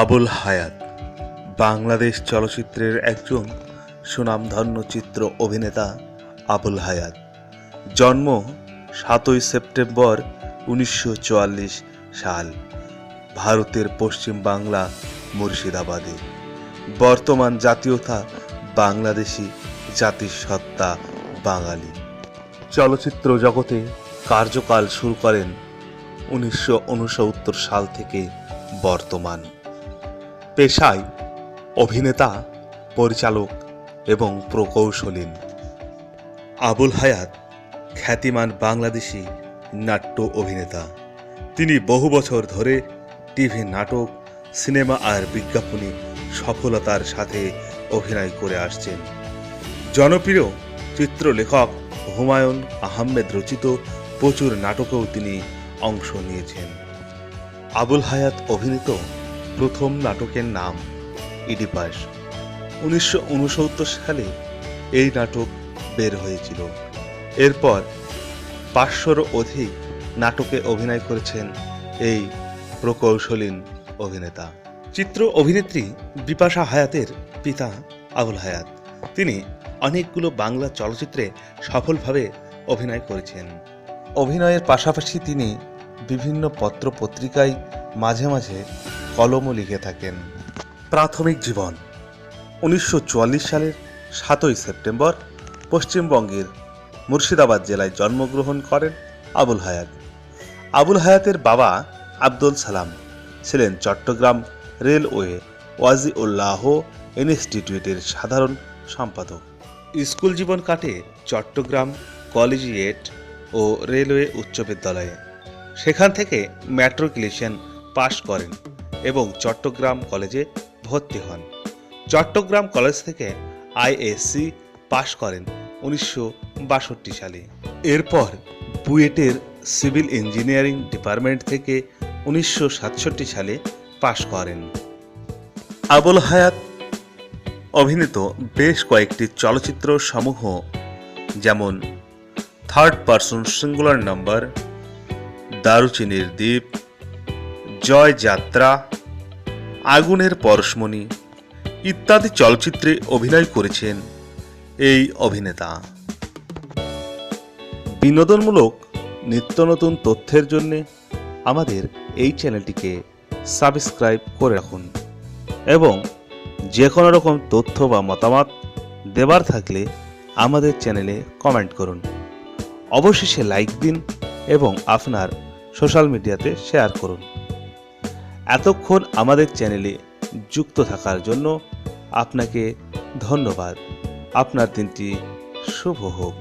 আবুল হায়াত, বাংলাদেশ চলচ্চিত্রের একজন সুনামধন্য চিত্র অভিনেতা আবুল হায়াত। জন্ম সাতই সেপ্টেম্বর উনিশশো চুয়াল্লিশ সাল, ভারতের পশ্চিম বাংলা, মুর্শিদাবাদে। বর্তমান জাতীয়তা বাংলাদেশি জাতিসত্তা বাঙালি। চলচ্চিত্র জগতে কার্যকাল শুরু করেন উনিশশো উনসত্তর সাল থেকে বর্তমান। পেশায় অভিনেতা, পরিচালক এবং প্রকৌশলী আবুল হায়াত খ্যাতিমান বাংলাদেশি নাট্য অভিনেতা। তিনি বহু বছর ধরে টিভি নাটক, সিনেমা আর বিজ্ঞাপনে সফলতার সাথে অভিনয় করে আসছেন। জনপ্রিয় চিত্রলেখক হুমায়ুন আহমেদ রচিত প্রচুর নাটকেও তিনি অংশ নিয়েছেন। আবুল হায়াত অভিনীত প্রথম নাটকের নাম ইডিপাস। উনিশশো উনসত্তর সালে এই নাটক বের হয়েছিল। এরপর পাঁচশোর অধিক নাটকে অভিনয় করেছেন এই প্রকৌশলীন অভিনেতা। চিত্র অভিনেত্রী বিপাশা হায়াতের পিতা আবুল হায়াত। তিনি অনেকগুলো বাংলা চলচ্চিত্রে সফলভাবে অভিনয় করেছেন। অভিনয়ের পাশাপাশি তিনি বিভিন্ন পত্র পত্রিকায় মাঝে মাঝে কলমও লিখে থাকেন। প্রাথমিক জীবন উনিশশো চুয়াল্লিশ সালের সাতই সেপ্টেম্বর পশ্চিমবঙ্গের মুর্শিদাবাদ জেলায় জন্মগ্রহণ করেন আবুল হায়াত। আবুল হায়াতের বাবা আব্দুল সালাম ছিলেন চট্টগ্রাম রেলওয়ে ওয়াজি উল্লাহ ইনস্টিটিউটের সাধারণ সম্পাদক। স্কুল জীবন কাটে চট্টগ্রাম কলেজিয়েট ও রেলওয়ে উচ্চ বিদ্যালয়ে। সেখান থেকে ম্যাট্রিকুলেশন পাশ করেন। এবং চট্টগ্রাম কলেজে ভর্তি হন। চট্টগ্রাম কলেজ থেকে আইএসসি পাশ করেন উনিশশো বাষট্টি সালে। এরপর বুয়েটের সিভিল ইঞ্জিনিয়ারিং ডিপার্টমেন্ট থেকে উনিশশো সাতষট্টি সালে পাশ করেন। আবুল হায়াত অভিনীত বেশ কয়েকটি চলচ্চিত্র সমূহ, যেমন থার্ড পার্সন সিঙ্গুলার নাম্বার দারুচিনির দ্বীপ জয় যাত্রা আগুনের পরশমণি ইত্যাদি চলচ্চিত্রে অভিনয় করেছেন এই অভিনেতা। বিনোদনমূলক নিত্য নতুন তথ্যের জন্যে আমাদের এই চ্যানেলটিকে সাবস্ক্রাইব করে রাখুন এবং যে কোনো রকম তথ্য বা মতামত দেবার থাকলে আমাদের চ্যানেলে কমেন্ট করুন। অবশেষে লাইক দিন এবং আপনার সোশ্যাল মিডিয়াতে শেয়ার করুন। এতক্ষণ আমাদের চ্যানেলে যুক্ত থাকার জন্য আপনাকে ধন্যবাদ। আপনার দিনটি শুভ হোক।